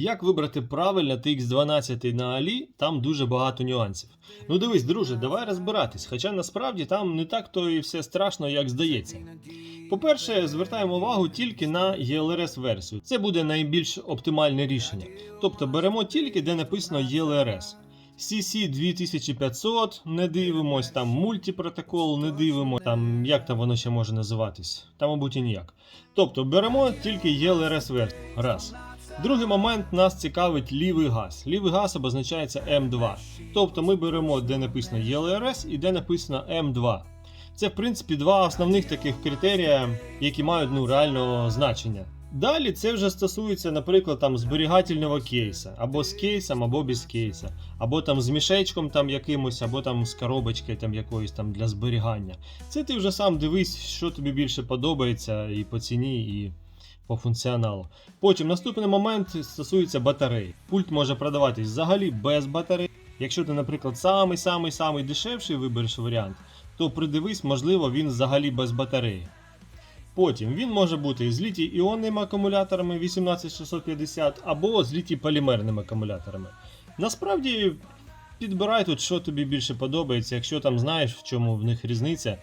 Як вибрати правильно TX12 на Алі, там дуже багато нюансів. Ну дивись, друже, давай розбиратись, хоча насправді там не так то і все страшно, як здається. По-перше, звертаємо увагу тільки на ELRS версію. Це буде найбільш оптимальне рішення. Тобто беремо тільки, де написано ELRS. CC 2500 не дивимось, там мультипротокол не дивимось, там як там воно ще може називатись, та мабуть і ніяк. Тобто беремо тільки ELRS версію. Раз. Другий момент нас цікавить лівий газ. Лівий газ обозначається М2. Тобто ми беремо, де написано ELRS і де написано М2. Це, в принципі, два основних таких критерія, які мають ну, реально значення. Далі це вже стосується, наприклад, там зберігательного кейса, або з кейсом, або без кейса, або там з мішечком там якимось, або там з коробочкою там якоюсь там для зберігання. Це ти вже сам дивись, що тобі більше подобається і по ціні, і по функціоналу. Потім наступний момент стосується батарей. Пульт може продаватись взагалі без батарей. Якщо ти, наприклад, самий самий самий дешевший вибереш варіант, то придивись, можливо, він взагалі без батареї. Потім він може бути з літій іонними акумуляторами 18650 або з літій полімерними акумуляторами. Насправді підбирай тут, що тобі більше подобається, якщо там знаєш, в чому в них різниця.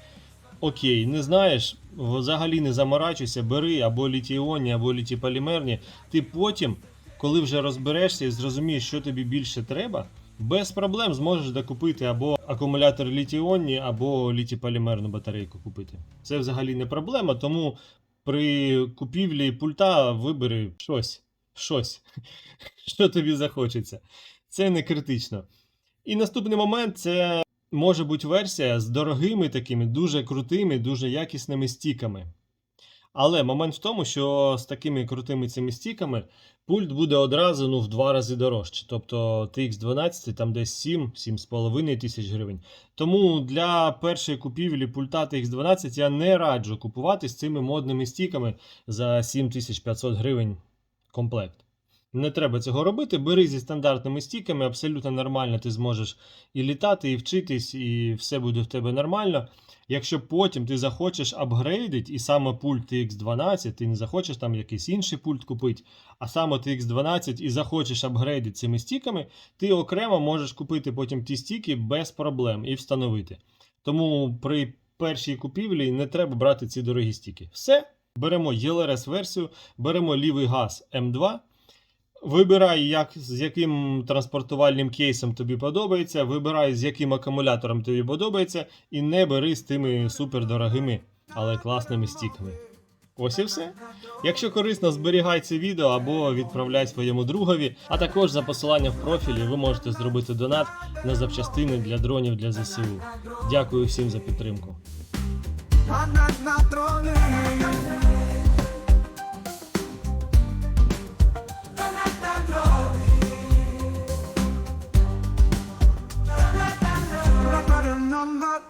Окей, не знаєш, взагалі не заморачуйся, бери або літій-іонні, або літій-полімерні. Ти потім, коли вже розберешся і зрозумієш, що тобі більше треба, без проблем зможеш докупити або акумулятор літій-іонні, або літій-полімерну батарейку купити. Це взагалі не проблема, тому при купівлі пульта вибери щось, щось, що тобі захочеться. Це не критично. І наступний момент це може бути версія з дорогими такими, дуже крутими, дуже якісними стіками. Але момент в тому, що з такими крутими цими стіками пульт буде одразу ну, в два рази дорожче. Тобто TX12 там десь 7-7,5 тисяч гривень. Тому для першої купівлі пульта TX12 я не раджу купувати з цими модними стіками за 7500 гривень комплект. Не треба цього робити. Бери зі стандартними стіками, абсолютно нормально ти зможеш і літати, і вчитись, і все буде в тебе нормально. Якщо потім ти захочеш апгрейдити, і саме пульт TX12, ти не захочеш там якийсь інший пульт купити, а саме TX12 і захочеш апгрейдити цими стіками, ти окремо можеш купити потім ті стіки без проблем і встановити. Тому при першій купівлі не треба брати ці дорогі стіки. Все, беремо ELRS версію, беремо лівий газ М2. Вибирай, як, з яким транспортувальним кейсом тобі подобається, вибирай, з яким акумулятором тобі подобається, і не бери з тими супердорогими, але класними стіками. Ось і все. Якщо корисно, зберігай це відео або відправляй своєму другові. А також за посиланням в профілі ви можете зробити донат на запчастини для дронів для ЗСУ. Дякую всім за підтримку. I'm not